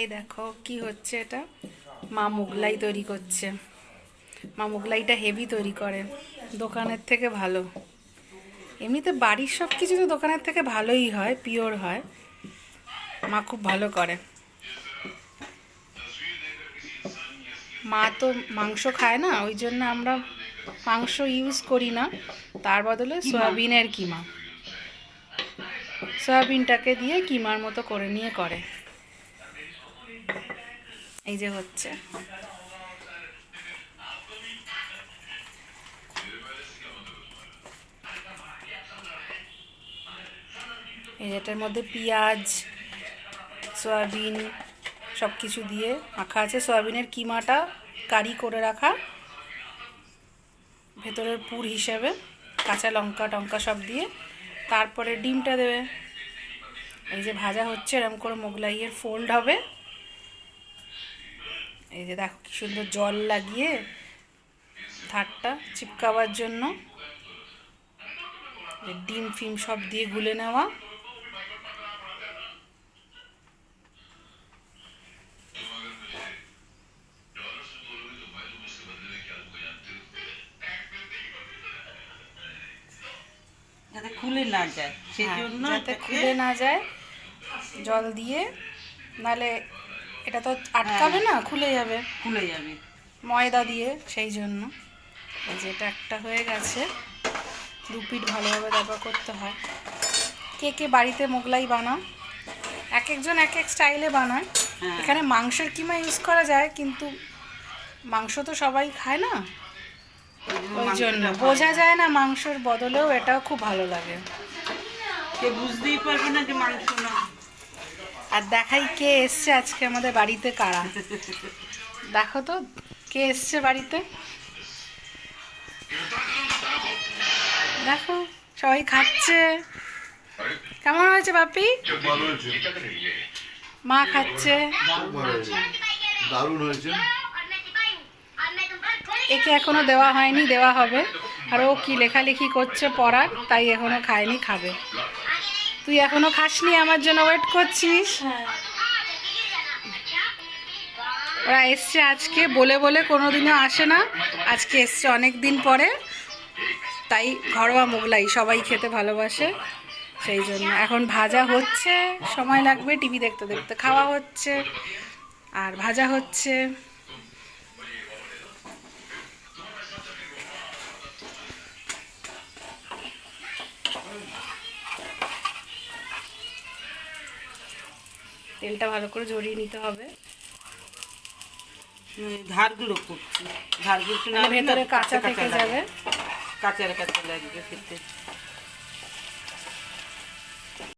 এই দেখো কি হচ্ছে এটা? মা মোগলাই তৈরি করছে। মা মোগলাইটা হেভি তৈরি করে দোকানের থেকে ভালো। এমনিতে বাড়ির সব কিছু তো দোকানের থেকে ভালোই হয় পিওর হয়। মা খুব ভালো করে। মা তো মাংস খায় না ওই জন্য আমরা মাংস ইউজ করি না। তার বদলে সয়াবিনের কিমা। সয়াবিনটাকে দিয়ে কিমার মতো করে নিয়ে করে। এই যে হচ্ছে। এই এটার মধ্যে পেঁয়াজ, সয়াবিন সব কিছু দিয়ে মাখা আছে। সয়াবিনের কিমাটা কারি করে রাখা। ভেতরের পুর হিসেবে কাঁচা লঙ্কা টঙ্কা সব দিয়ে তারপরে ডিমটা দেবে। এই যে ভাজা হচ্ছে এরকম করে মোগলাইয়ের ফোল্ড হবে। এই যে দেখো কি সুন্দর জল লাগিয়ে ধারটা চিপকাবার জন্য। ডিম ফিম সব দিয়ে গুলে নেওয়া। যাতে খুলে না যায় সেই হ্যাঁ, জন্য যাতে খুলে না যায় জল দিয়ে। নালে এটা তো আটকাবে না খুলে যাবে। খুলে যাবে। ময়দা দিয়ে সেই জন্য। এই যে এটা একটা হয়ে গেছে। দু পিঠ ভালোভাবে তারপর করতে হয়। কে কে বাড়িতে মোগলাই বানাও? এক একজন এক এক স্টাইলে বানায়। হ্যাঁ। এখানে মাংসের কিমা ইউজ করা যায় কিন্তু মাংস তো সবাই খায় না। ওই জন্য। বোঝা যায় না মাংসের বদলেও এটাও খুব ভালো লাগে। কে বুঝতেই পারবে না যে মাংস না। আর দেখাই কে এসছে আজকে আমাদের বাড়িতে কারা। দেখো তো কে এসছে বাড়িতে? দেখো সবাই খাচ্ছে। কেমন হয়েছে বাপি? মা খাচ্ছে। দারুণ হয়েছে। একে এখনও দেওয়া হয়নি দেওয়া হবে। আর ও কি লেখালেখি করছে পড়ার তাই এখনও খায়নি খাবে। তুই এখনও খাসনি? আমার জন্য ওয়েট করছিস? ওরা এসছে আজকে বলে বলে কোনো দিনও আসে না। আজকে এসছে অনেক দিন পরে। তাই ঘরোয়া মোগলাই সবাই খেতে ভালোবাসে। সেই জন্য এখন ভাজা হচ্ছে। সময় লাগবে টিভি দেখতে দেখতে। খাওয়া হচ্ছে আর ভাজা হচ্ছে। তেলটা ভালো করে ঝরিয়ে নিতে হবে। হুম, ধারগুলো করছি। ধারগুলো মানে ভেতরে কাঁচা থেকে। যাবে। কাঁচা কাঁচা লাগবে খেতে।